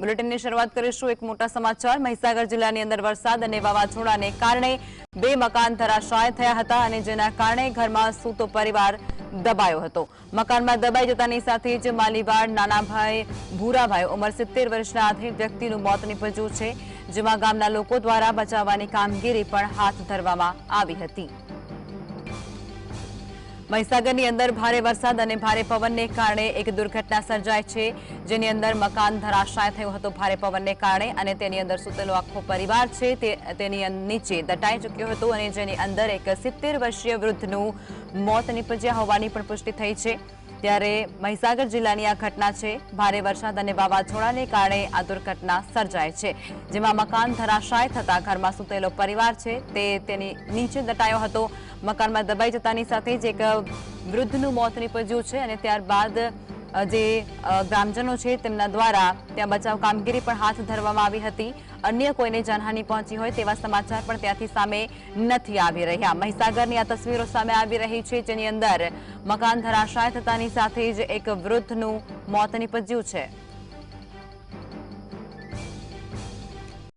બુલેટિનની શરૂઆત કરીશું એક મોટા સમાચાર. મહીસાગર જિલ્લાની અંદર વરસાદ અને વાવાઝોડાને કારણે બે મકાન ધરાશાય થયા હતા અને જેના કારણે ઘરમાં સૂતો પરિવાર દબાયો હતો. મકાનમાં દબાઈ જતાની સાથે જ માલીવાડ નાનાભાઈ ભૂરાભાઈ ઉંમર સિત્તેર વર્ષના આધીન વ્યક્તિનું મોત નીપજ્યું છે, જેમાં ગામના લોકો દ્વારા બચાવવાની કામગીરી પણ હાથ ધરવામાં આવી હતી. મહીસાગરની અંદર ભારે વરસાદ અને ભારે પવનને કારણે એક દુર્ઘટના સર્જાય છે. જેની અંદર મકાન ધરાશાય થયો હતો ભારે પવનને કારણે અને તેની અંદર સૂતેલો આખો પરિવાર છે. તે તેની નીચે દટાઈ ચૂક્યો હતો અને જેની અંદર એક સિત્તેર વર્ષીય વૃદ્ધનું મોત નીપજ્યા હોવાની પણ પુષ્ટિ થઈ છે. ત્યારે મહીસાગર જિલ્લાની આ ઘટના છે. ભારે વરસાદ અને વાવાઝોડાને કારણે આ દુર્ઘટના સર્જાય છે. જેમાં મકાન ધરાશાય થતા ઘરમાં સૂતેલો પરિવાર છે. તે તેની નીચે દટાયો હતો. મકાનમાં દબાઈ જતાની સાથે જ એક વૃદ્ધનું મોત નીપજ્યું છે અને ત્યારબાદ જે ગ્રામજનો છે તેમના દ્વારા ત્યાં બચાવ કામગીરી પણ હાથ ધરવામાં આવી હતી. અન્ય કોઈને જાનહાનિ પહોંચી હોય તેવા સમાચાર પણ ત્યાંથી સામે નથી આવી રહ્યા. મહીસાગરની આ તસવીરો સામે આવી રહી છે, જેની અંદર મકાન ધરાશાય થતાની સાથે જ એક વૃદ્ધનું મોત નિપજ્યું છે.